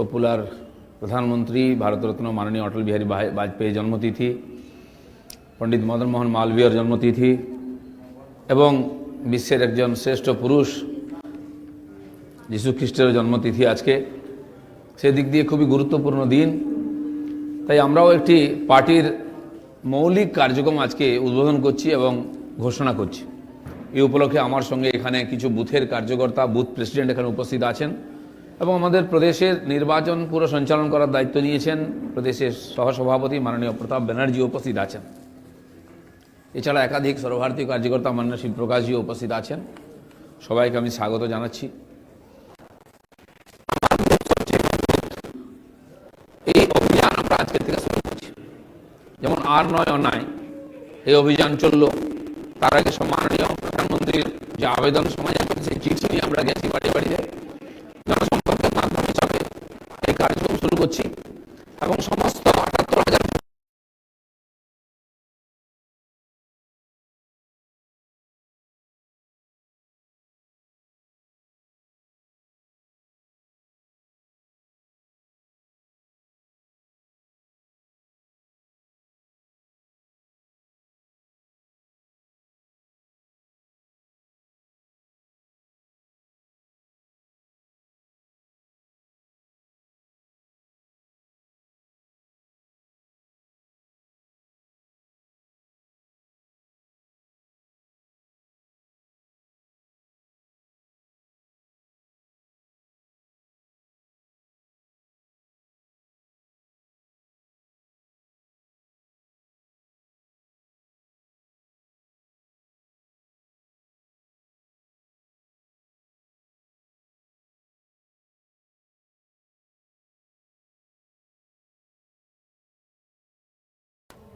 Popular প্রধানমন্ত্রী ভারতরত্ন মাননীয় অটল বিহারী বাহ- বাজপেয়ীর জন্মতিথি, পণ্ডিত মদন মোহন মালবীয়র জন্মতিথি এবং বিশ্বের একজন শ্রেষ্ঠ পুরুষ যীশু খ্রিস্টের জন্মতিথি আজকে। সেদিক দিয়ে খুবই গুরুত্বপূর্ণ দিন। তাই আমরাও একটি পার্টির মৌলিক কার্যক্রম আজকে উদ্বোধন করছি এবং ঘোষণা করছি। এই উপলক্ষে আমার সঙ্গে এখানে কিছু বুথের কার্যকর্তা, বুথ প্রেসিডেন্ট এখানে উপস্থিত আছেন। এবং আমাদের প্রদেশের নির্বাচন পুরো সঞ্চালন করার দায়িত্ব নিয়েছেন প্রদেশের সহসভাপতি মাননীয় প্রতাপ ব্যানার্জি উপস্থিত আছেন। এছাড়া একাধিক সর্বভারতীয় কার্যকর্তা মাননীয় শিবপ্রকাশজিও উপস্থিত আছেন। সবাইকে আমি স্বাগত জানাচ্ছি। এই অভিযান আমরা আজকে থেকে শুরু করছি। যেমন আর নয় অন্যায়, এই অভিযান চলল। তার আগে সম্মাননীয় প্রধানমন্ত্রীর যে আবেদন প্রতি সেই চিঠি আমরা গেছি বাড়ি বাড়িতে।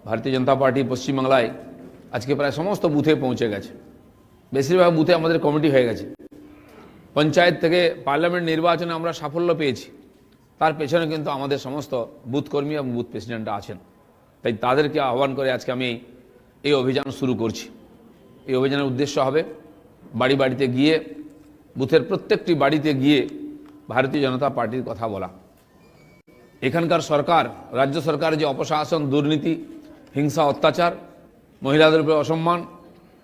ভারতীয় জনতা পার্টি পশ্চিমবাংলায় আজকে প্রায় সমস্ত বুথে পৌঁছে গেছে। বেশিরভাগ বুথে আমাদের কমিটি হয়ে গেছে। পঞ্চায়েত থেকে পার্লামেন্ট নির্বাচনে আমরা সাফল্য পেয়েছি। তার পেছনে কিন্তু আমাদের সমস্ত বুথ কর্মী এবং বুথ প্রেসিডেন্টরা আছেন। তাই তাদেরকে আহ্বান করে আজকে আমি এই অভিযান শুরু করছি। এই অভিযানের উদ্দেশ্য হবে বাড়ি বাড়িতে গিয়ে, বুথের প্রত্যেকটি বাড়িতে গিয়ে ভারতীয় জনতা পার্টির কথা বলা। এখানকার সরকার, রাজ্য সরকারের যে অপশাসন, দুর্নীতি হিংসা, অত্যাচার, মহিলাদের উপরে অসম্মান,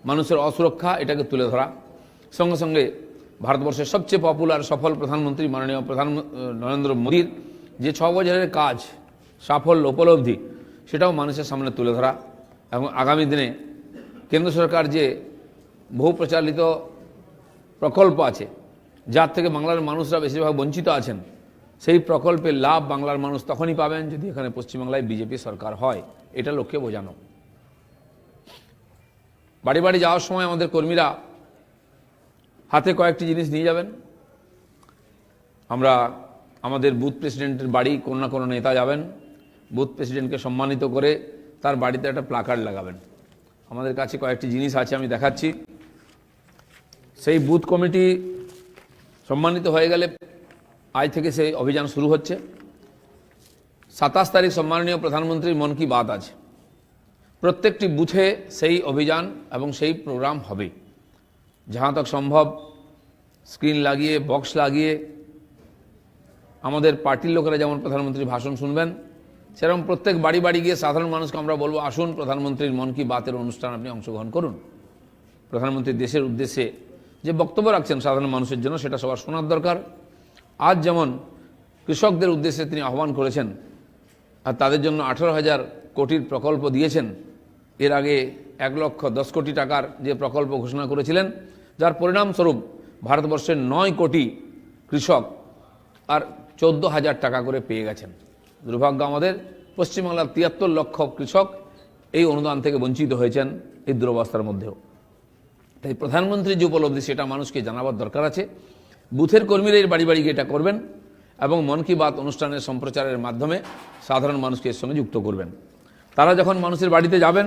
মানুষের অসুরক্ষা, এটাকে তুলে ধরা। সঙ্গে সঙ্গে ভারতবর্ষের সবচেয়ে পপুলার সফল প্রধানমন্ত্রী মাননীয় প্রধান নরেন্দ্র মোদীর যে ছ বছরের কাজ, সাফল্য, উপলব্ধি, সেটাও মানুষের সামনে তুলে ধরা। এবং আগামী দিনে কেন্দ্র সরকার যে বহু প্রচালিত প্রকল্প আছে, যার থেকে বাংলার মানুষরা বেশিরভাগ বঞ্চিত আছেন সেই প্রকল্পের লাভ বাংলার মানুষ তখনই পাবেন যদি এখানে পশ্চিমবাংলায় বিজেপি সরকার হয়। এটা লক্ষ্যে বোঝানো। বাড়ি বাড়ি যাওয়ার সময় আমাদের কর্মীরা হাতে কয়েকটি জিনিস নিয়ে যাবেন। আমরা আমাদের বুথ প্রেসিডেন্টের বাড়ি কোনো না কোনো নেতা যাবেন। বুথ প্রেসিডেন্টকে সম্মানিত করে তার বাড়িতে একটা প্লাকার্ড লাগাবেন। আমাদের কাছে কয়েকটি জিনিস আছে, আমি দেখাচ্ছি। সেই বুথ কমিটি সম্মানিত হয়ে গেলে আজ থেকে সেই অভিযান শুরু হচ্ছে। সাতাশ তারিখ সম্মাননীয় প্রধানমন্ত্রীর মন কি বাত আছে প্রত্যেকটি বুথে সেই অভিযান এবং সেই প্রোগ্রাম হবে। যাহা তক সম্ভব, স্ক্রিন লাগিয়ে, বক্স লাগিয়ে আমাদের পার্টির লোকেরা যেমন প্রধানমন্ত্রীর ভাষণ শুনবেন, সেরকম প্রত্যেক বাড়ি বাড়ি গিয়ে সাধারণ মানুষকে আমরা বলব, আসুন প্রধানমন্ত্রীর মন কি বাতের অনুষ্ঠান আপনি অংশগ্রহণ করুন। প্রধানমন্ত্রী দেশের উদ্দেশ্যে যে বক্তব্য রাখছেন সাধারণ মানুষের জন্য, সেটা সবার শোনার দরকার। আজ যেমন কৃষকদের উদ্দেশ্যে তিনি আহ্বান করেছেন আর তাদের জন্য আঠেরো হাজার কোটির প্রকল্প দিয়েছেন, এর আগে এক লক্ষ দশ কোটি টাকার যে প্রকল্প ঘোষণা করেছিলেন, যার পরিণামস্বরূপ ভারতবর্ষের নয় কোটি কৃষক আর চোদ্দ হাজার টাকা করে পেয়ে গেছেন। দুর্ভাগ্য আমাদের, পশ্চিমবাংলার তিয়াত্তর লক্ষ কৃষক এই অনুদান থেকে বঞ্চিত হয়েছেন এই দুরবস্থার মধ্যেও। তাই প্রধানমন্ত্রী যে উপলব্ধি, সেটা মানুষকে জানাবার দরকার আছে। বুথের কর্মীরা এর বাড়ি বাড়ি গিয়ে এটা করবেন এবং মন কি বাত অনুষ্ঠানের সম্প্রচারের মাধ্যমে সাধারণ মানুষকে এর সঙ্গে যুক্ত করবেন। তারা যখন মানুষের বাড়িতে যাবেন,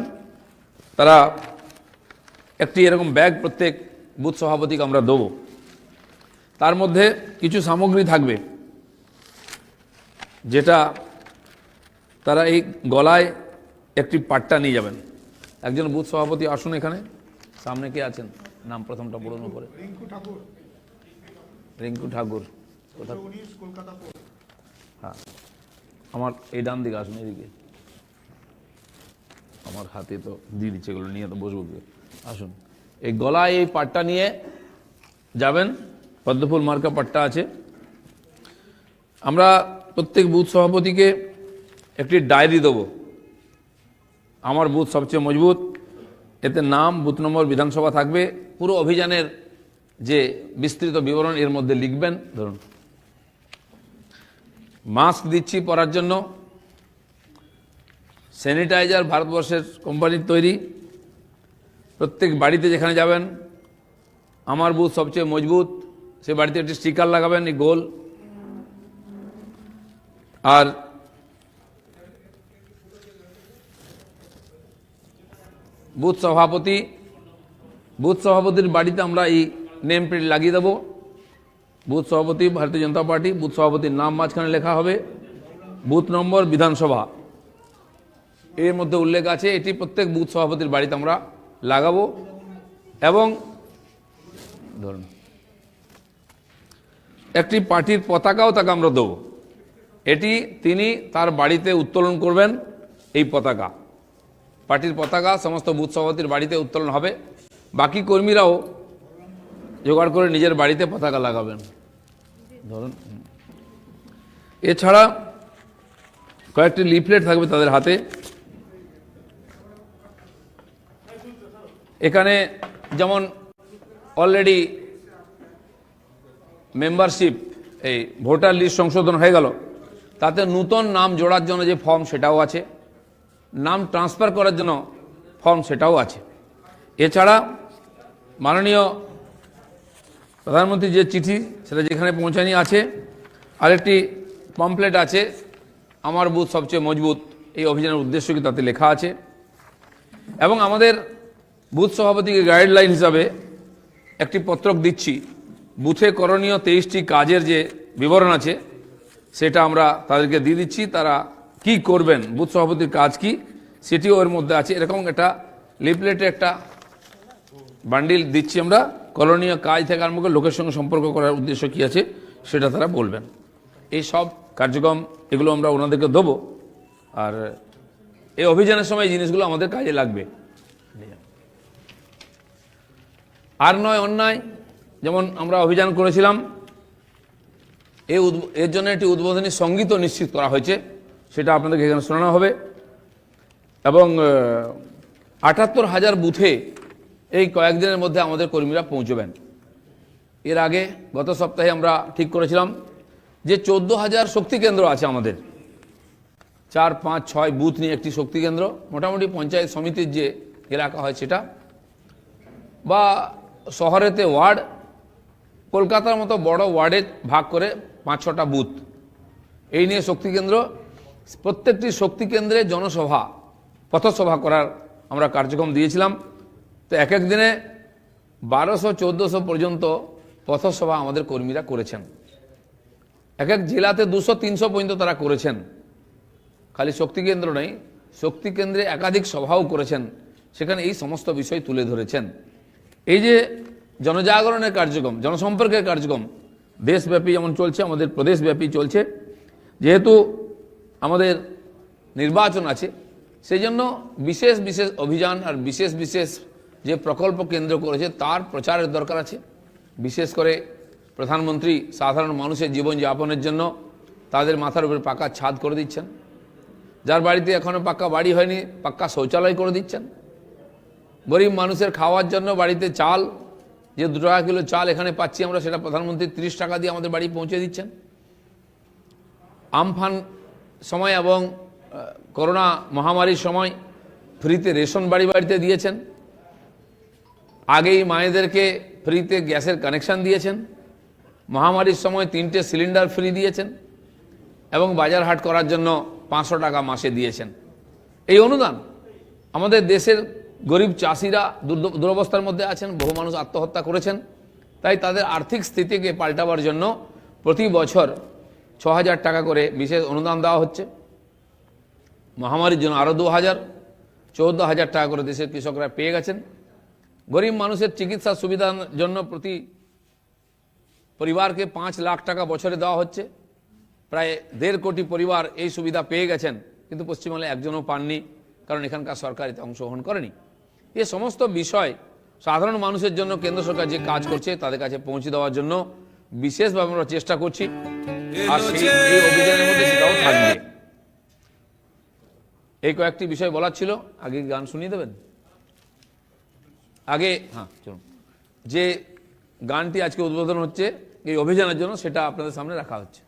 তারা একটি এরকম ব্যাগ প্রত্যেক বুথ সভাপতিকে আমরা দেবো। তার মধ্যে কিছু সামগ্রী থাকবে, যেটা তারা এই গলায় একটি পাট্টা নিয়ে যাবেন। একজন বুথ সভাপতি আসুন এখানে, সামনে কে আছেন? নাম প্রথমটা বলুন উপরে। রিঙ্কু ঠাকুর। পোর্ট হ্যাঁ। আমার এই ডান দিকে আসুন এদিকে। আমার হাতে তো দিয়ে দিচ্ছে এগুলো নিয়ে তো বসবো আসুন। এই গলায় এই পাটটা নিয়ে যাবেন। পদ্মফুল মার্কা পাট্টা আছে। আমরা প্রত্যেক বুথ সভাপতিকে একটি ডায়েরি দেবো। আমার বুথ সবচেয়ে মজবুত। এতে নাম বুথ নম্বর বিধানসভা থাকবে। পুরো অভিযানের যে বিস্তৃত বিবরণ এর মধ্যে লিখবেন, ধরুন, মাস্ক দিচ্ছি পরার জন্য, স্যানিটাইজার ভারতবর্ষের কোম্পানির তৈরি, প্রত্যেক বাড়িতে যেখানে যাবেন, আমার বুথ সবচেয়ে মজবুত, সে বাড়িতে একটি স্টিকার লাগাবেন, এই গোল। আর বুথ সভাপতি, বুথ সভাপতির বাড়িতে আমরা এই নেম প্লেট লাগিয়ে দেবো। বুথ সভাপতি, ভারতীয় জনতা পার্টি, বুথ সভাপতির নাম মাঝখানে লেখা হবে। বুথ নম্বর বিধানসভা। এর মধ্যে উল্লেখ আছে, এটি প্রত্যেক বুথ সভাপতির বাড়িতে আমরা লাগাবো। এবং ধরুন, একটি পার্টির পতাকাও তাকে আমরা দেবো। এটি তিনি তার বাড়িতে উত্তোলন করবেন, এই পতাকা। পার্টির পতাকা সমস্ত বুথ সভাপতির বাড়িতে উত্তোলন হবে। বাকি কর্মীরাও জোগাড় করে নিজের বাড়িতে পতাকা লাগাবেন। ধরুন। এছাড়া কয়েকটি লিফলেট থাকবে তাদের হাতে। এখানে যেমন অলরেডি মেম্বারশিপ এই ভোটার লিস্ট সংশোধন হয়ে গেল, তাতে নূতন নাম জোড়ার জন্য যে ফর্ম সেটাও আছে, নাম ট্রান্সফার করার জন্য ফর্ম সেটাও আছে। এছাড়া মাননীয় প্রধানমন্ত্রীর যে চিঠি, সেটা যেখানে পৌঁছানি আছে, আরেকটি পমপ্লেট আছে, আমার বুথ সবচেয়ে মজবুত, এই অভিযানের উদ্দেশ্য কি তাতে লেখা আছে। এবং আমাদের বুথ সভাপতিকে গাইডলাইন হিসাবে একটি পত্রক দিচ্ছি, বুথে করণীয় তেইশটি কাজের যে বিবরণ আছে, সেটা আমরা তাদেরকে দিয়ে দিচ্ছি, তারা কি করবেন, বুথ সভাপতির কাজ কি, সেটিও এর মধ্যে আছে। এরকম একটা লিফলেটে একটা বান্ডিল দিচ্ছি আমরা। করণীয় কাজ থেকে আরম্ভ করে লোকের সঙ্গে সম্পর্ক করার উদ্দেশ্য কী আছে, সেটা তারা বলবেন। এই সব কার্যক্রম, এগুলো আমরা ওনাদেরকে দেবো। আর এই অভিযানের সময় জিনিসগুলো আমাদের কাজে লাগবে। আর নয় অন্যায়, যেমন আমরা অভিযান করেছিলাম, এই এর জন্য একটি উদ্বোধনী সঙ্গীতও নিশ্চিত করা হয়েছে, সেটা আপনাদেরকে এখানে শোনানো হবে। এবং আটাত্তর হাজার বুথে এই কয়েকদিনের মধ্যে আমাদের কর্মীরা পৌঁছবেন। এর আগে গত সপ্তাহে আমরা ঠিক করেছিলাম যে চোদ্দ হাজার শক্তি কেন্দ্র আছে আমাদের। চার, পাঁচ, ছয় বুথ নিয়ে একটি শক্তি কেন্দ্র, মোটামুটি পঞ্চায়েত সমিতির যে এলাকা হয় সেটা। বা শহরেতে ওয়ার্ড, কলকাতার মতো বড় ওয়ার্ডে ভাগ করে পাঁচ, ছটা বুথ। এই নিয়ে শক্তি কেন্দ্র, প্রত্যেকটি শক্তি কেন্দ্রে জনসভা, পথসভা করার আমরা কার্যক্রম দিয়েছিলাম। তো এক এক দিনে বারোশো, চোদ্দোশো পর্যন্ত পথসভা আমাদের কর্মীরা করেছেন। এক এক জেলাতে দুশো, তিনশো পর্যন্ত তারা করেছেন। খালি শক্তি কেন্দ্র নেই, শক্তি কেন্দ্রে একাধিক সভাও করেছেন। সেখানে এই সমস্ত বিষয় তুলে ধরেছেন। এই যে জনজাগরণের কার্যক্রম, জনসম্পর্কের কার্যক্রম, দেশব্যাপী যেমন চলছে, আমাদের প্রদেশব্যাপী চলছে। যেহেতু আমাদের নির্বাচন আছে সেই জন্য বিশেষ বিশেষ অভিযান আর বিশেষ বিশেষ যে প্রকল্প কেন্দ্র করেছে, তার প্রচারের দরকার আছে। বিশেষ করে প্রধানমন্ত্রী সাধারণ মানুষের জীবনযাপনের জন্য তাদের মাথার উপরে পাকা ছাদ করে দিচ্ছেন। যার বাড়িতে এখনও পাক্কা বাড়ি হয়নি পাক্কা শৌচালয় করে দিচ্ছেন। গরিব মানুষের খাওয়ার জন্য বাড়িতে চাল, যে দু টাকা কিলো চাল এখানে পাচ্ছি আমরা, সেটা প্রধানমন্ত্রী তিরিশ টাকা দিয়ে আমাদের বাড়ি পৌঁছে দিচ্ছেন। আমফান সময় এবং করোনা মহামারীর সময় ফ্রিতে রেশন বাড়ি বাড়িতে দিয়েছেন। আগেই মায়েদেরকে ফ্রিতে গ্যাসের কানেকশন দিয়েছেন। মহামারীর সময় তিনটে সিলিন্ডার ফ্রি দিয়েছেন এবং বাজার হাট করার জন্য পাঁচশো টাকা মাসে দিয়েছেন। এই অনুদান আমাদের দেশের গরিব চাষিরা দুরবস্থার মধ্যে আছেন, বহু মানুষ আত্মহত্যা করেছেন। তাই তাদের আর্থিক স্থিতিকে পাল্টাবার জন্য প্রতি বছর ছ হাজার টাকা করে বিশেষ অনুদান দেওয়া হচ্ছে। মহামারীর জন্য আরও দু হাজার চৌদ্দ হাজার টাকা করে দেশের কৃষকরা পেয়ে গেছেন। গরিব মানুষের চিকিৎসা সুবিধার জন্য প্রতি পরিবারকে পাঁচ লাখ টাকা বছরে দেওয়া হচ্ছে। প্রায় দেড় কোটি পরিবার এই সুবিধা পেয়ে গেছেন কিন্তু পশ্চিমবঙ্গে একজনও পাননি কারণ এখানকার সরকার এতে অংশগ্রহণ করেনি। এ সমস্ত বিষয় সাধারণ মানুষের জন্য কেন্দ্র সরকার যে কাজ করছে তাদের কাছে পৌঁছে দেওয়ার জন্য বিশেষভাবে আমরা চেষ্টা করছি। আর এই অভিযানের মধ্যে সেটাও থাকবে। এই কয়েকটি বিষয় বলার ছিল আগে গান শুনিয়ে দেবেন? আগে হ্যাঁ চলুন। যে গানটি আজকে উদ্বোধন হচ্ছে এই অভিযানের জন্য সেটা আপনাদের সামনে রাখা হচ্ছে।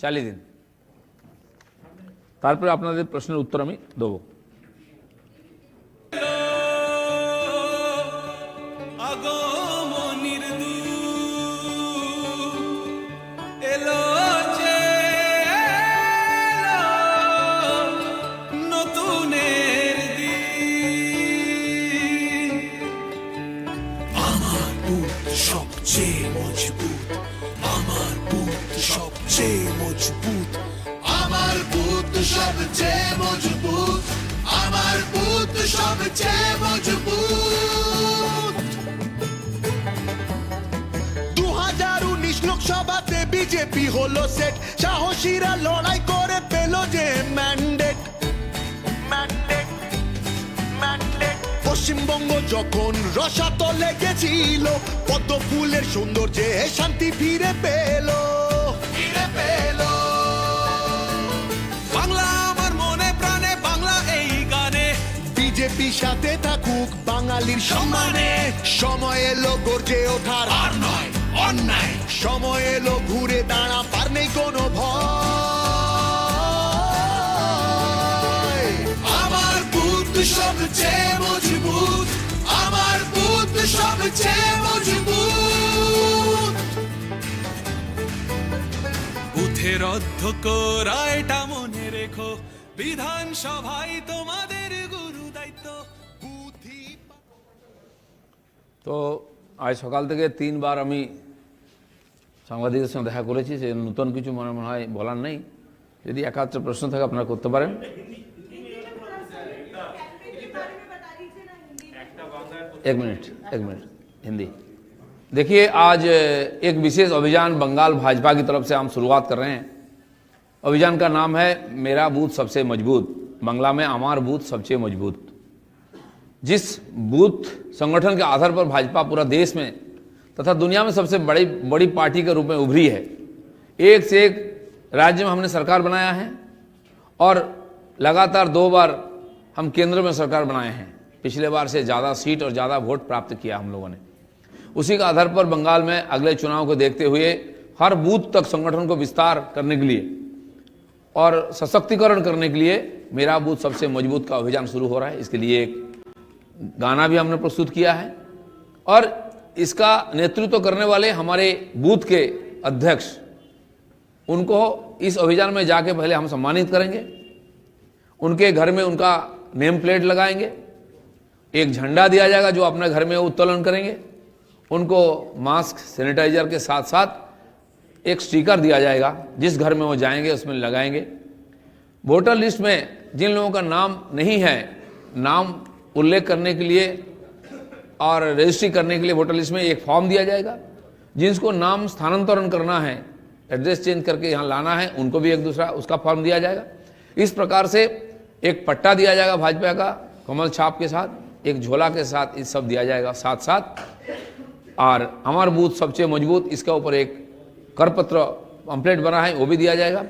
চালিয়ে দিন। তারপরে আপনাদের প্রশ্নের উত্তর আমি দেবো। মজবুত। আমার বুথ সবচেয়ে মজবুত। আমার বুথ সবচেয়ে মজবুত। দু হাজার উনিশ লোকসভাতে বিজেপি হলো সেট সাহসীরা লড়াই করে পেল যে ম্যান্ডেট পশ্চিমবঙ্গ যখন রসাতলে গেছিল পদ্ম ফুলের সৌন্দর্যে শান্তি ফিরে পেল। বিজেপি সাথে থাকুক বাঙালির সম্মানে। সময় এলো গর্জে ওঠার। আর নয় অন্যায়। সময় এলো ঘুরে দাঁড়া পার নেই কোনো ভয়। আমার বুথ সবচেয়ে মজবুত। আমার বুথ সবচেয়ে মজবুত। বুথের অধ্যক্ষ রায়টা মনে রেখো। বিধানসভায় তোমাদের গুরু তো আজ সকাল থেকে তিনবার আমি সাংবাদিকের সঙ্গে দেখা করেছি সে নতুন কিছু মনে মনে হয় বলার নেই যদি একাত্র প্রশ্ন থাকে আপনারা করতে পারেন एक मिनट एक मिनट हिंदी देखिए आज एक विशेष अभियान बंगाल भाजपा की तरफ से हम शुरुआत कर रहे हैं अभियान का नाम है मेरा बूथ सबसे मजबूत बंगला में अमार बूथ सबसे मजबूत जिस बूथ संगठन के आधार पर भाजपा पूरा देश में तथा दुनिया में सबसे बड़ी बड़ी पार्टी के रूप में उभरी है, एक से एक राज्य में हमने सरकार बनाया है और लगातार दो बार हम केंद्र में सरकार बनाए हैं। पिछले बार से ज़्यादा सीट और ज़्यादा वोट प्राप्त किया हम लोगों ने। उसी के आधार पर बंगाल में अगले चुनाव को देखते हुए हर बूथ तक संगठन को विस्तार करने के लिए और सशक्तिकरण करने के लिए मेरा बूथ सबसे मज़बूत का अभियान शुरू हो रहा है। इसके लिए एक गाना भी हमने प्रस्तुत किया है। और इसका नेतृत्व करने वाले हमारे बूथ के अध्यक्ष, उनको इस अभियान में जाके पहले हम सम्मानित करेंगे। उनके घर में उनका नेम प्लेट लगाएँगे। एक झंडा दिया जाएगा जो अपने घर में उत्तोलन करेंगे। उनको मास्क, सैनिटाइजर के साथ साथ एक स्टिकर दिया जाएगा। जिस घर में वो जाएँगे, उसमें लगाएँगे। वोटर लिस्ट में जिन लोगों का नाम नहीं है, नाम उल्लेख करने के लिए और रजिस्ट्री करने के लिए वोटर लिस्ट में एक फॉर्म दिया जाएगा, जिसको नाम स्थानांतरण करना है एड्रेस चेंज करके यहाँ लाना है, उनको भी एक दूसरा उसका फॉर्म दिया जाएगा। इस प्रकार से एक पट्टा दिया जाएगा भाजपा का, कमल छाप के साथ, एक झोला के साथ इस सब दिया जाएगा साथ साथ और हमार बूथ सबसे मज़बूत, इसके ऊपर एक करपत्र पम्पलेट बना है, वो भी दिया जाएगा।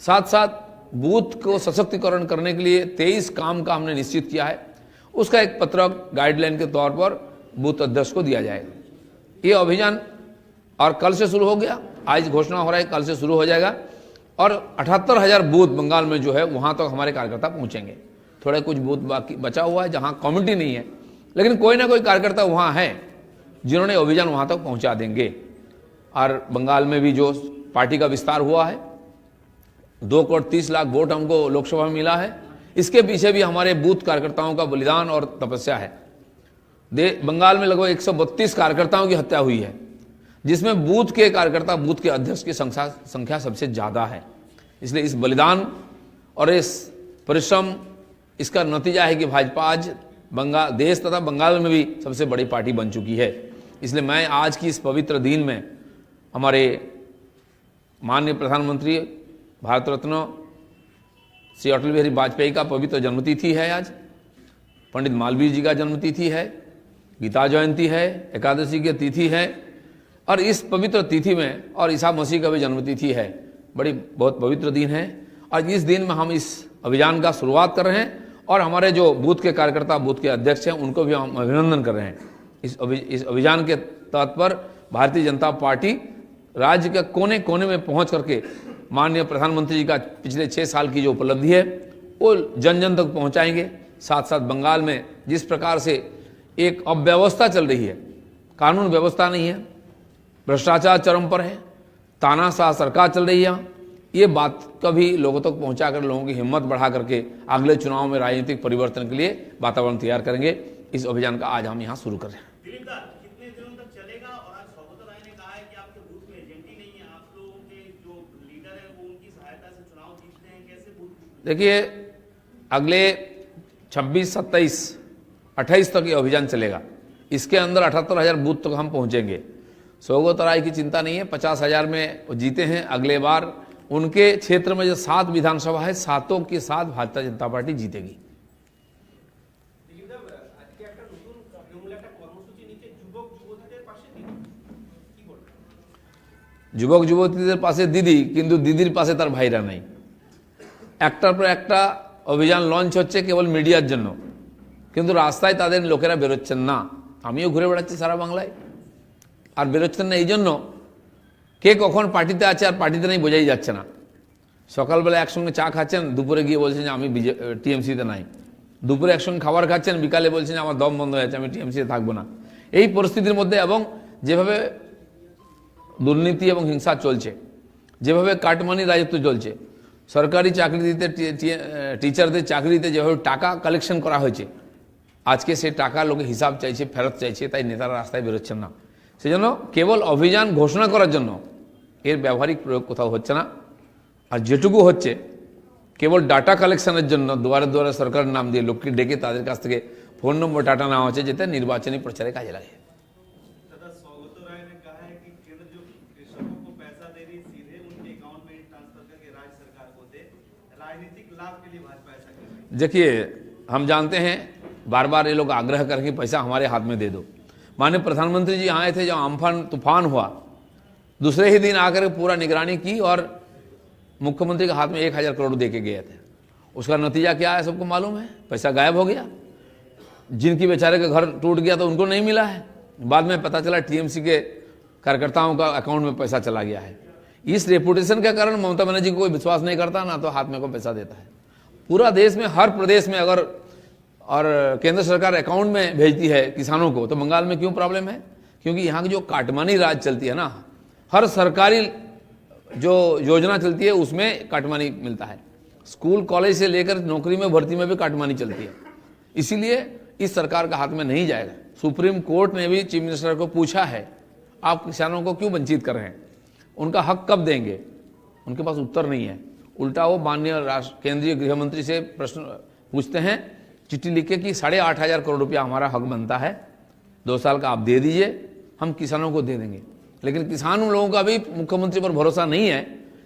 साथ साथ बूथ को सशक्तिकरण करने के लिए तेईस काम का हमने निश्चित किया है। उसका एक पत्रक गाइडलाइन के तौर पर बूथ अध्यक्ष को दिया जाएगा। ये अभियान और कल से शुरू हो गया। आज घोषणा हो रहा है, कल से शुरू हो जाएगा। और अठहत्तर हज़ार बूथ बंगाल में जो है, वहाँ तक तो हमारे कार्यकर्ता पहुँचेंगे। थोड़े कुछ बूथ बाकी बचा हुआ है, जहाँ कम्युनिटी नहीं है। लेकिन कोई ना कोई कार्यकर्ता वहाँ है, जिन्होंने अभियान वहाँ तक तो पहुँचा देंगे। और बंगाल में भी जो पार्टी का विस्तार हुआ है, दो करोड़ तीस लाख वोट हमको लोकसभा में मिला है। इसके पीछे भी हमारे बूथ कार्यकर्ताओं का बलिदान और तपस्या है। दे, बंगाल में लगभग 132 कार्यकर्ताओं की हत्या हुई है, जिसमें बूथ के कार्यकर्ता बूथ के अध्यक्ष की संख्या संख्या सबसे ज़्यादा है। इसलिए इस बलिदान और इस परिश्रम, इसका नतीजा है कि भाजपा आज बंगाल देश तथा बंगाल में भी सबसे बड़ी पार्टी बन चुकी है। इसलिए मैं आज की इस पवित्र दिन में हमारे माननीय प्रधानमंत्री, भारत रत्न श्री अटल बिहारी वाजपेयी का पवित्र जन्मतिथि है आज। पंडित मालवीय जी का जन्मतिथि है। गीता जयंती है। एकादशी की तिथि है। और इस पवित्र तिथि में और ईसा मसीह का भी जन्मतिथि है। बड़ी, बहुत पवित्र दिन है। और इस दिन में हम इस अभियान का शुरुआत कर रहे हैं और हमारे जो बूथ के कार्यकर्ता, बूथ के अध्यक्ष हैं, उनको भी हम अभिनंदन कर रहे हैं। इस अभि, इस अभियान के तहत पर भारतीय जनता पार्टी राज्य के कोने कोने में पहुँच करके माननीय प्रधानमंत्री जी का पिछले छः साल की जो उपलब्धि है, वो जन जन तक पहुंचाएँगे। साथ साथ बंगाल में जिस प्रकार से एक अव्यवस्था चल रही है, कानून व्यवस्था नहीं है, भ्रष्टाचार चरम पर है, तानाशाह सरकार चल रही है, ये बात कभी लोगों तक पहुँचा कर लोगों की हिम्मत बढ़ा करके अगले चुनाव में राजनीतिक परिवर्तन के लिए वातावरण तैयार करेंगे। इस अभियान का आज हम यहाँ शुरू कर रहे हैं दिलीप दा कितने दिनों तक चलेगा और आज सौगत राय ने कहा है कि आपके बूथ में एजेंट ही नहीं है आप लोगों के जो लीडर है वो उनकी सहायता से चुनाव जीतते हैं कैसे बूथ देखिए अगले 26, 27, 28 तक ये अभियान चलेगा इसके अंदर अठहत्तर हजार बूथ तक हम पहुंचेंगे सौगत राय की चिंता नहीं है पचास हजार में वो जीते हैं अगले बार उनके क्षेत्र में जो सात विधानसभा है सातों के साथ भारतीय जनता पार्टी जीतेगी আজকে একটা নতুন তৃণমূল একটা কর্মসূচি নিচ্ছে যুবক যুবতীদের পাশে দিন কি বলবেন যুবক যুবতীদের পাশে দিদি কিন্তু দিদির পাশে তার ভাইরা নেই একটার পর একটা অভিযান লঞ্চ হচ্ছে কেবল মিডিয়ার জন্য। কিন্তু রাস্তায় তাদের লোকেরা বেরোচ্ছেন না। আমিও ঘুরে বেড়াচ্ছি সারা বাংলায়। আর বেরোচ্ছেন না এই জন্য কে কখন পার্টিতে আছে আর পার্টিতে নেই বোঝাই যাচ্ছে না। সকালবেলা একসঙ্গে চা খাচ্ছেন, দুপুরে গিয়ে বলছেন যে আমি বিজে টিএমসিতে নাই। দুপুরে একসঙ্গে খাবার খাচ্ছেন, বিকালে বলছেন আমার দম বন্ধ হয়ে যাচ্ছে আমি টিএমসিতে থাকব না। এই পরিস্থিতির মধ্যে এবং যেভাবে দুর্নীতি এবং হিংসা চলছে, যেভাবে কাটমানি রাজত্ব চলছে সরকারি চাকরিতে, টি- টি- টিচারদের চাকরিতে যেভাবে টাকা কালেকশন করা হয়েছে, আজকে সে টাকা লোকে হিসাব চাইছে, ফেরত চাইছে, তাই নেতারা রাস্তায় বেরোচ্ছেন না। সেজন্য কেবল অভিযান ঘোষণা করার জন্য এর ব্যবহারিক প্রয়োগ কোথাও হচ্ছে না। আর যেটুকু হচ্ছে, কেবল ডাটা কালেকশনের জন্য দুয়ারে দুয়ারে সরকারের নাম দিয়ে লোককে ডেকে তাদের কাছ থেকে ফোন নম্বর ডাটা নেওয়া হচ্ছে যাতে নির্বাচনী প্রচারে কাজে লাগে। देखिए, हम जानते हैं बार बार ये लोग आग्रह करके पैसा हमारे हाथ में दे दो। माननीय प्रधानमंत्री जी आए थे जब अम्फान तूफ़ान हुआ। दूसरे ही दिन आकर पूरा निगरानी की और मुख्यमंत्री के हाथ में एक हज़ार करोड़ दे के गए थे। उसका नतीजा क्या है सबको मालूम है? पैसा गायब हो गया। जिनकी बेचारे का घर टूट गया तो उनको नहीं मिला है। बाद में पता चला टीएमसी के कार्यकर्ताओं का अकाउंट में पैसा चला गया है। इस रेपुटेशन के कारण ममता बनर्जी को कोई विश्वास नहीं करता, ना तो हाथ में को पैसा देता है। पूरा देश में, हर प्रदेश में अगर, और केंद्र सरकार अकाउंट में भेजती है किसानों को तो बंगाल में क्यों प्रॉब्लम है? क्योंकि यहाँ की जो काटमानी राज चलती है ना, हर सरकारी जो योजना चलती है, उसमें काटमानी मिलता है। स्कूल, कॉलेज से लेकर नौकरी में, भर्ती में भी काटमानी चलती है। इसीलिए इस सरकार का हाथ में नहीं जाएगा। सुप्रीम कोर्ट ने भी चीफ मिनिस्टर को पूछा है, आप किसानों को क्यों वंचित कर रहे हैं? उनका हक कब देंगे? उनके पास उत्तर नहीं है। उल्टा वो माननीय राष्ट्र केंद्रीय गृह मंत्री से प्रश्न पूछते हैं, चिट्ठी लिख के कि साढ़े आठ हज़ार करोड़ रुपया हमारा हक बनता है। दो साल का आप दे दीजिए, हम किसानों को दे देंगे। लेकिन किसान उन लोगों का भी मुख्यमंत्री पर भरोसा नहीं है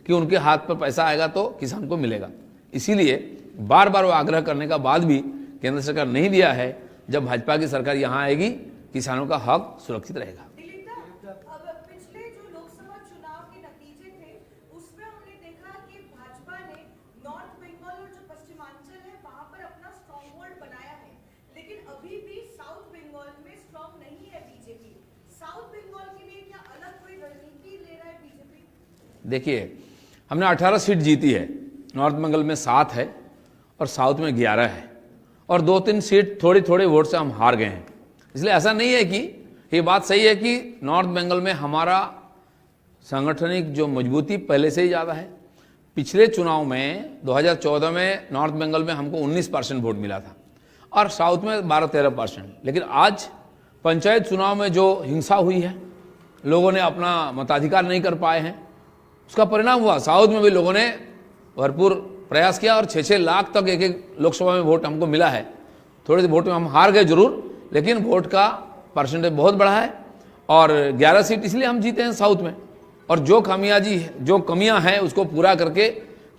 कि उनके हाथ पर पैसा आएगा तो किसान को मिलेगा। इसीलिए बार बार वो आग्रह करने का बाद भी केंद्र सरकार नहीं दिया है, जब भाजपा की सरकार यहाँ आएगी, किसानों का हक सुरक्षित रहेगा दिलीप दा, अब पिछले जो लोकसभा चुनाव के नतीजे थे उसमें हमने देखा कि भाजपा ने नॉर्थ बंगाल और जो पश्चिमांचल है वहाँ पर अपना स्ट्रॉन्ग होल्ड बनाया है लेकिन अभी भी साउथ बंगाल में स्ट्रॉन्ग नहीं है बीजेपी साउथ बंगाल के लिए क्या अलग कोई रणनीति ले रहा है बीजेपी देखिए, हमने 18 सीट जीती है। नॉर्थ बंगाल में सात है और साउथ में ग्यारह है। और दो तीन सीट थोड़ी थोड़ी वोट से हम हार गए हैं। इसलिए ऐसा नहीं है कि, ये बात सही है कि नॉर्थ बंगाल में हमारा सांगठनिक जो मजबूती पहले से ही ज़्यादा है। पिछले चुनाव में 2014 में नॉर्थ बंगाल में हमको 19 परसेंट वोट मिला था और साउथ में 12-13 परसेंट। लेकिन आज पंचायत चुनाव में जो हिंसा हुई है, लोगों ने अपना मताधिकार नहीं कर पाए हैं। उसका परिणाम हुआ। साउथ में भी लोगों ने भरपूर प्रयास किया और छः छः लाख तक एक एक लोकसभा में वोट हमको मिला है। थोड़े से वोट में हम हार गए ज़रूर, लेकिन वोट का परसेंटेज बहुत बड़ा है और 11 सीट इसलिए हम जीते हैं साउथ में। और जो खामियाजी जो कमियाँ हैं उसको पूरा करके,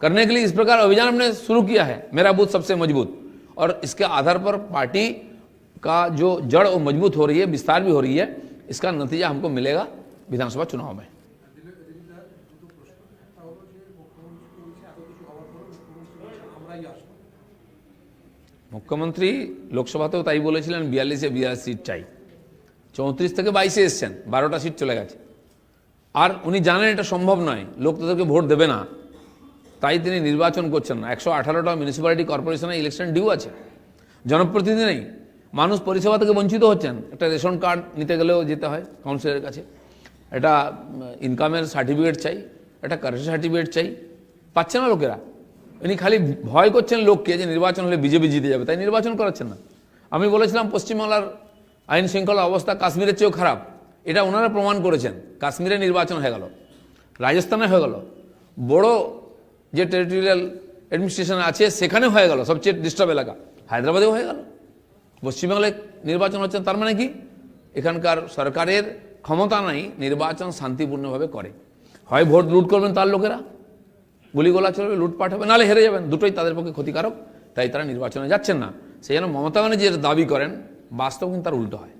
करने के लिए इस प्रकार अभियान हमने शुरू किया है। मेरा बूथ सबसे मज़बूत। और इसके आधार पर पार्टी का जो जड़ वो मज़बूत हो रही है, विस्तार भी हो रही है, इसका नतीजा हमको मिलेगा विधानसभा चुनाव में। মুখ্যমন্ত্রী লোকসভাতেও তাই বলেছিলেন, বিয়াল্লিশে বিয়াল্লিশ সিট চাই। চৌত্রিশ থেকে বাইশে এসছেন, বারোটা সিট চলে গেছে। আর উনি জানেন এটা সম্ভব নয়, লোক তাদেরকে ভোট দেবে না। তাই তিনি নির্বাচন করছেন না। একশো আঠারোটা মিউনিসিপ্যালিটি কর্পোরেশনের ইলেকশন ডিউ আছে। জনপ্রতিনিধি নেই। মানুষ পরিষেবা থেকে বঞ্চিত হচ্ছেন। একটা রেশন কার্ড নিতে গেলেও যেতে হয় কাউন্সিলের কাছে। একটা ইনকামের সার্টিফিকেট চাই, একটা কারেন্ট সার্টিফিকেট চাই। পাচ্ছে না লোকেরা। ইনি খালি ভয় করছেন লোককে যে নির্বাচন হলে বিজেপি জিতে যাবে। তাই নির্বাচন করাচ্ছেন না। আমি বলেছিলাম পশ্চিমবাংলার আইন শৃঙ্খলা অবস্থা কাশ্মীরের চেয়েও খারাপ। এটা ওনারা প্রমাণ করেছেন। কাশ্মীরে নির্বাচন হয়ে গেল, রাজস্থানে হয়ে গেল, বড় যে টেরিটোরিয়াল অ্যাডমিনিস্ট্রেশন আছে সেখানে হয়ে গেল, সবচেয়ে ডিস্টার্ব এলাকা। হায়দ্রাবাদেও হয়ে গেল। পশ্চিমবাংলায় নির্বাচন হচ্ছে তার মানে কি? এখানকার সরকারের ক্ষমতা নাই, নির্বাচন শান্তিপূর্ণভাবে করে। হয় ভোট লুট করবেন তার লোকেরা গুলিগোলা চলবে লুটপাট হবে নাহলে হেরে যাবেন। দুটোই তাদের পক্ষে ক্ষতিকারক তাই তারা নির্বাচনে যাচ্ছেন না। সেই জন্য মমতা ব্যানার্জি যেটা দাবি করেন বাস্তব কিন্তু তার উল্টো হয়।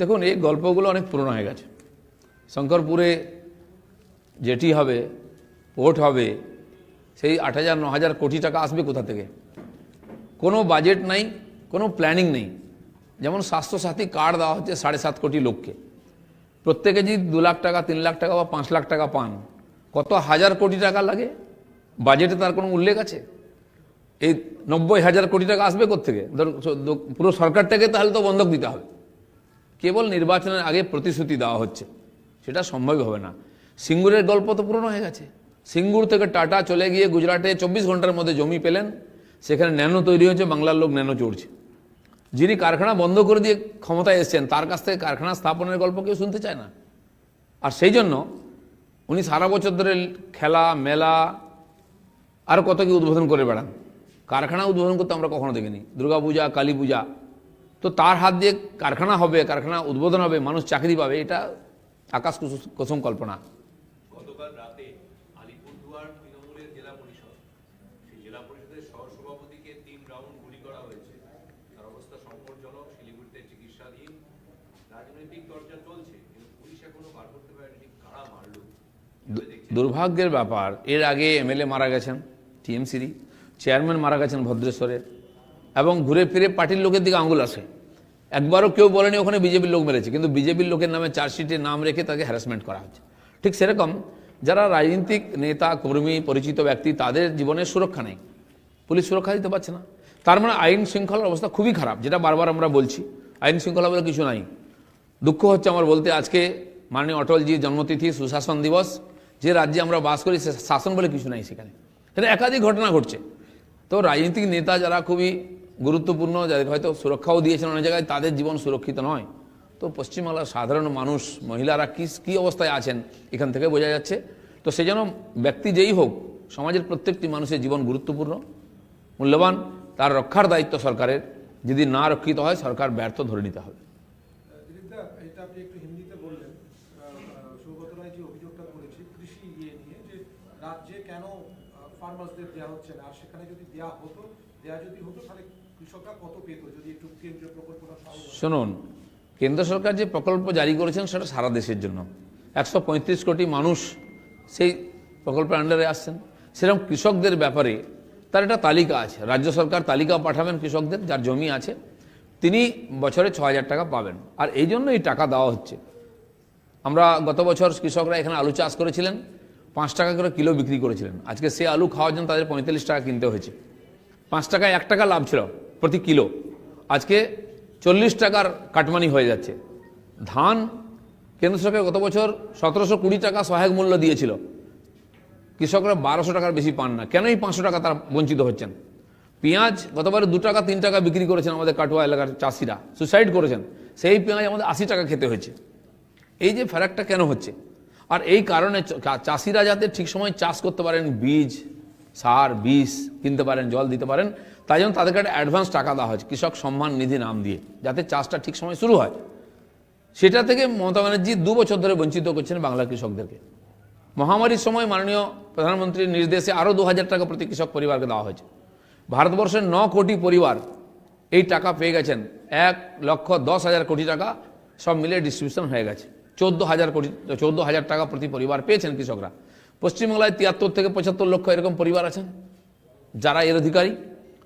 দেখুন এই গল্পগুলো অনেক পুরনো হয়ে গেছে। শঙ্করপুরে যেটি হবে পোর্ট হবে সেই আট হাজার, ন হাজার কোটি টাকা আসবে কোথা থেকে? কোনো বাজেট নাই, কোনো প্ল্যানিং নেই। যেমন স্বাস্থ্যসাথী কার্ড দেওয়া হচ্ছে সাড়ে সাত কোটি লোককে। প্রত্যেকে যদি দু লাখ টাকা, তিন লাখ টাকা বা পাঁচ লাখ টাকা পান, কত হাজার কোটি টাকা লাগে? বাজেটে তার কোনো উল্লেখ আছে? এই নব্বই হাজার কোটি টাকা আসবে কোথেকে ধর পুরো সরকারটাকে তাহলে তো বন্ধক দিতে হবে। কেবল নির্বাচনের আগে প্রতিশ্রুতি দেওয়া হচ্ছে। সেটা সম্ভব হবে না। সিঙ্গুরের গল্প তো পুরনো হয়ে গেছে। সিঙ্গুর থেকে টাটা চলে গিয়ে গুজরাটে চব্বিশ ঘণ্টার মধ্যে জমি পেলেন। সেখানে ন্যানো তৈরি হয়েছে, বাংলার লোক ন্যানো চড়ছে। যিনি কারখানা বন্ধ করে দিয়ে ক্ষমতায় এসছেন, তার কাছ থেকে কারখানা স্থাপনের গল্প কেউ শুনতে চায় না। আর সেই জন্য উনি সারা বছর ধরে খেলা, মেলা, আর কত কি উদ্বোধন করে বেড়ান। কারখানা উদ্বোধন করতে আমরা কখনো দেখিনি। দুর্গাপূজা কালী পূজা তো তার হাত দিয়ে কারখানা হবে, কারখানা উদ্বোধন হবে, মানুষ চাকরি পাবে, এটা আকাশ কুসু- কুসুম কল্পনা গতকাল রাতে আলিপুরদুয়ার তৃণমূলের জেলা পরিষদ সেই জেলা পরিষদের সহ সভাপতিকে তিন রাউন্ড গুলি করা হয়েছে তার অবস্থা সংকটজনক শিলিগুড়িতে চিকিৎসাধীন রাজনৈতিক চর্চা চলছে কিন্তু পুলিশ এখনও বার করতে পারেনি ঠিক কারা মারলো দু- দুর্ভাগ্যের ব্যাপার, এর আগে এমএলএ মারা গেছেন, টিএমসিরই। চেয়ারম্যান মারা গেছেন ভদ্রেশ্বরের এবং ঘুরে ফিরে পার্টির লোকের দিকে আঙুল আসে। একবারও কেউ বলেনি ওখানে বিজেপির লোক মেরেছে, কিন্তু বিজেপির লোকের নামে চার্জশিটে নাম রেখে তাকে হ্যারাসমেন্ট করা হচ্ছে ঠিক সেরকম, যারা রাজনীতিক নেতা, কর্মী, পরিচিত ব্যক্তি, তাদের জীবনের সুরক্ষা নেই। পুলিশ সুরক্ষা দিতে পারছে না। তার মানে আইন শৃঙ্খলার অবস্থা খুবই খারাপ, যেটা বারবার আমরা বলছি। আইন শৃঙ্খলা বলে কিছু নাই। দুঃখ হচ্ছে আমার বলতে, আজকে মাননীয় অটলজির জন্মতিথি, সুশাসন দিবস। যে রাজ্যে আমরা বাস করি, সে শাসন বলে কিছু নাই সেখানে। এটা একাধিক ঘটনা ঘটছে। তো রাজনীতিক নেতা যারা খুবই গুরুত্বপূর্ণ, যাদের হয়তো সুরক্ষাও দিয়েছেন অনেক জায়গায়, তাদের জীবন সুরক্ষিত নয়। তো পশ্চিমবাংলার সাধারণ মানুষ, মহিলারা কি, কী অবস্থায় আছেন, এখান থেকে বোঝা যাচ্ছে। তো সে যেন ব্যক্তি যেই হোক, সমাজের প্রত্যেকটি মানুষের জীবন গুরুত্বপূর্ণ, মূল্যবান, তার রক্ষার দায়িত্ব সরকারের। যদি না রক্ষিত হয়, সরকার ব্যর্থ ধরে নিতে হবে। কৃষি ইয়ে নিয়ে যে রাজ্যে কেন ফার্মার্সদের দেওয়া হচ্ছে না? আর সেখানে যদি দেওয়া হতো দেওয়া যদি হতো, তাহলে কৃষকরা কত পেত যদি একটু কেন্দ্রীয় প্রকল্পটা শুনুন, কেন্দ্র সরকার যে প্রকল্প জারি করেছেন, সেটা সারা দেশের জন্য। একশো পঁয়ত্রিশ কোটি মানুষ সেই প্রকল্পের আন্ডারে আসছেন। সেরকম কৃষকদের ব্যাপারে তার একটা তালিকা আছে। রাজ্য সরকার তালিকা পাঠাবেন কৃষকদের, যার জমি আছে, তিনি বছরে ছ হাজার টাকা পাবেন। আর এই জন্য এই টাকা দেওয়া হচ্ছে। আমরা গত বছর কৃষকরা এখানে আলু চাষ করেছিলেন, পাঁচ টাকা করে কিলো বিক্রি করেছিলেন। আজকে সে আলু খাওয়ার জন্য তাদের পঁয়তাল্লিশ টাকা কিনতে হয়েছে। পাঁচ টাকায় এক টাকা লাভ ছিল প্রতি কিলো। আজকে চল্লিশ টাকার কাটমানি হয়ে যাচ্ছে। ধান কেন্দ্র সরকার গত বছর সতেরোশো কুড়ি টাকা সহায়ক মূল্য দিয়েছিল। কৃষকরা বারোশো টাকার বেশি পান না। কেন এই পাঁচশো টাকা তারা বঞ্চিত হচ্ছেন? পেঁয়াজ গতবারে দু টাকা, তিন টাকা বিক্রি করেছেন আমাদের কাটোয়া এলাকার চাষিরা সুসাইড করেছেন। সেই পেঁয়াজ আমাদের আশি টাকা খেতে হয়েছে। এই যে ফারাকটা কেন হচ্ছে? আর এই কারণে চাষিরা যাতে ঠিক সময় চাষ করতে পারেন, বীজ, সার, বিষ কিনতে পারেন, জল দিতে পারেন, তাই জন্য তাদেরকে একটা অ্যাডভান্স টাকা দেওয়া হয়েছে, কৃষক সম্মান নিধি নাম দিয়ে, যাতে চাষটা ঠিক সময় শুরু হয়। সেটা থেকে মমতা ব্যানার্জি দু বছর ধরে বঞ্চিত করছেন বাংলা কৃষকদেরকে। মহামারীর সময় মাননীয় প্রধানমন্ত্রীর নির্দেশে আরও দু হাজার টাকা প্রতি কৃষক পরিবারকে দেওয়া হয়েছে। ভারতবর্ষের ন কোটি পরিবার এই টাকা পেয়ে গেছেন। এক লক্ষ দশ হাজার কোটি টাকা সব মিলে ডিস্ট্রিবিউশন হয়ে গেছে। চোদ্দ হাজার কোটি চোদ্দ হাজার টাকা প্রতি পরিবার পেয়েছেন কৃষকরা। পশ্চিমবাংলায় তিয়াত্তর থেকে পঁচাত্তর লক্ষ এরকম পরিবার আছেন। যারা এর অধিকারী,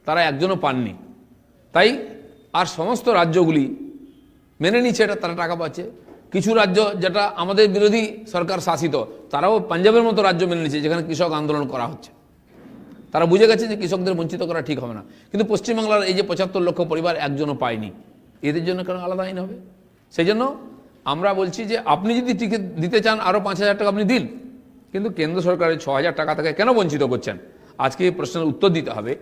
তারা একজনও পাননি। তাই আর সমস্ত রাজ্যগুলি মেনে নিচ্ছে এটা, তারা টাকা পাচ্ছে। কিছু রাজ্য যেটা আমাদের বিরোধী সরকার শাসিত, তারাও পাঞ্জাবের মতো রাজ্য মেনে নিচ্ছে, যেখানে কৃষক আন্দোলন করা হচ্ছে। তারা বুঝে গেছে যে কৃষকদের বঞ্চিত করা ঠিক হবে না। কিন্তু পশ্চিমবাংলার এই যে পঁচাত্তর লক্ষ পরিবার একজনও পায়নি। এদের জন্য কেন আলাদা আইন হবে? সেই জন্য আমরা বলছি যে আপনি যদি টিকে দিতে চান আরও পাঁচ হাজার টাকা আপনি দিন। কিন্তু কেন্দ্র সরকারের ছ হাজার টাকা থেকে কেন বঞ্চিত করছেন? আজকে এই প্রশ্নের উত্তর দিতে হবে।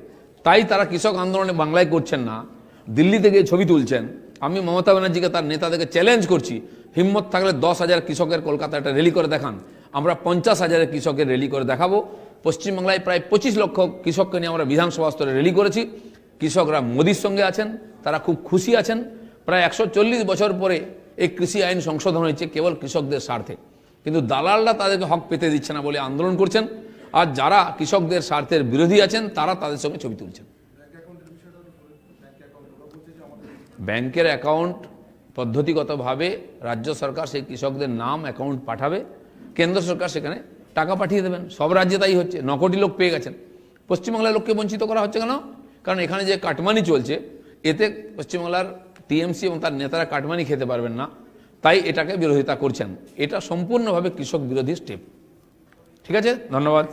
তাই তারা কৃষক আন্দোলনে বাংলায় করছেন না। দিল্লি থেকে ছবি তুলছেন। আমি মমতা ব্যানার্জিকে তার নেতাদেরকে চ্যালেঞ্জ করছি। হিম্মত থাকলে দশ হাজার কৃষকের কলকাতা একটা র্যালি করে দেখান। আমরা পঞ্চাশ হাজারের কৃষকের র্যালি করে দেখাবো। পশ্চিমবাংলায় প্রায় পঁচিশ লক্ষ কৃষককে নিয়ে আমরা বিধানসভা স্তরে র্যালি করেছি। কৃষকরা মোদির সঙ্গে আছেন, তারা খুব খুশি আছেন। প্রায় একশো চল্লিশ বছর পরে এই কৃষি আইন সংশোধন হয়েছে, কেবল কৃষকদের স্বার্থে। কিন্তু দালালরা তাদেরকে হক পেতে দিচ্ছে না বলে আন্দোলন করছেন, আর যারা কৃষকদের স্বার্থের বিরোধী আছেন, তারা তাদের সঙ্গে ছবি তুলছেন। ব্যাংকের অ্যাকাউন্ট পদ্ধতিগতভাবে রাজ্য সরকার সেই কৃষকদের নাম অ্যাকাউন্ট পাঠাবে, কেন্দ্র সরকার সেখানে টাকা পাঠিয়ে দেবেন। সব রাজ্যে তাই হচ্ছে, ন কোটি লোক পেয়ে গেছেন। পশ্চিমবাংলার লোককে বঞ্চিত করা হচ্ছে কেন? কারণ এখানে যে কাটমানি চলছে, এতে পশ্চিমবাংলার টিএমসি এবং তার নেতারা কাটমানি খেতে পারবেন না, তাই এটাকে বিরোধিতা করছেন। এটা সম্পূর্ণভাবে কৃষক বিরোধী স্টেপ ঠিক আছে? ধন্যবাদ।